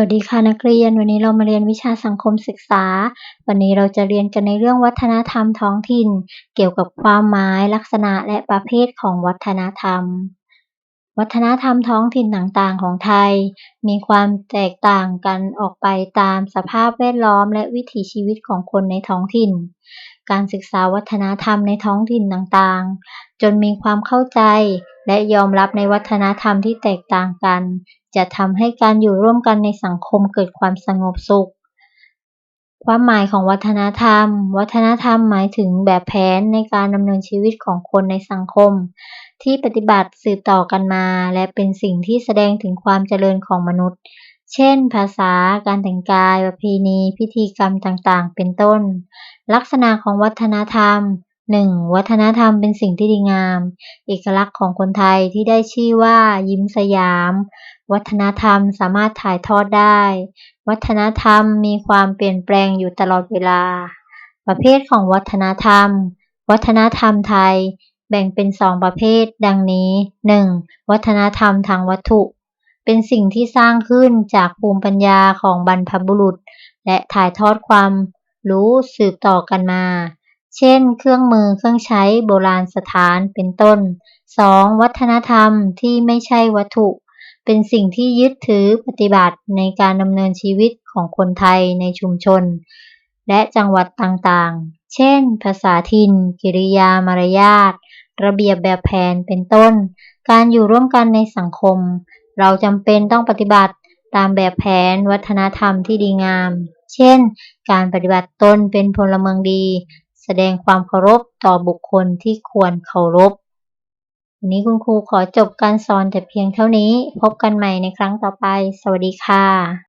วัสดีค่ะนักเรียน วันนี้เรามาเรียนวิชาสังคมศึกษา วันนี้เราจะเรียนกันในเรื่องวัฒนธรรมท้องถิ่น เกี่ยวกับความหมายลักษณะและประเภทของวัฒนธรรม วัฒนธรรมท้องถิ่นต่างๆ ของไทย มีความแตกต่างกันออกไปตามสภาพแวดล้อมและวิถีชีวิตของคนในท้องถิ่น การศึกษาวัฒนธรรมในท้องถิ่นต่างๆ จนมีความเข้าใจและยอมรับในวัฒนธรรมที่แตกต่างกัน จะทำให้การอยู่ร่วมกันในสังคมเกิดความสงบสุข ความหมายของวัฒนธรรม วัฒนธรรมหมายถึงแบบแผนในการดำเนินชีวิตของคนในสังคม ที่ปฏิบัติสืบต่อกันมา และเป็นสิ่งที่แสดงถึงความเจริญของมนุษย์ เช่น ภาษา การแต่งกาย ประเพณี พิธีกรรมต่างๆ เป็นต้น ลักษณะของวัฒนธรรม 1. วัฒนธรรมเป็นสิ่งที่ดีงาม เอกลักษณ์ของคนไทยที่ได้ชื่อว่ายิ้มสยาม วัฒนธรรมสามารถถ่ายทอดได้ วัฒนธรรมมีความเปลี่ยนแปลงอยู่ตลอดเวลา ประเภทของวัฒนธรรม วัฒนธรรมไทย แบ่งเป็นสองประเภท ดังนี้ 1. วัฒนธรรมทางวัตถุ เป็นสิ่งที่สร้างขึ้นจากภูมิปัญญาของบรรพบุรุษ และถ่ายทอดความรู้สืบต่อกันมา เช่น เครื่องมือเครื่องใช้โบราณสถานเป็นต้น 2. วัฒนธรรมที่ไม่ใช่วัตถุ เป็นสิ่งที่ยึดถือปฏิบัติในการดำเนินชีวิตของคนไทยในชุมชน และจังหวัดต่างๆ เช่น ภาษาถิ่น กิริยามารยาท ระเบียบแบบแผนเป็นต้น การอยู่ร่วมกันในสังคม เราจำเป็นต้องปฏิบัติตามแบบแผนวัฒนธรรมที่ดีงาม เช่น การปฏิบัติตนเป็นพลเมืองดี แสดงความเคารพต่อบุคคลที่ควรเคารพวันนี้คุณครูขอจบการสอนแต่เพียงเท่านี้ พบกันใหม่ในครั้งต่อไป สวัสดีค่ะ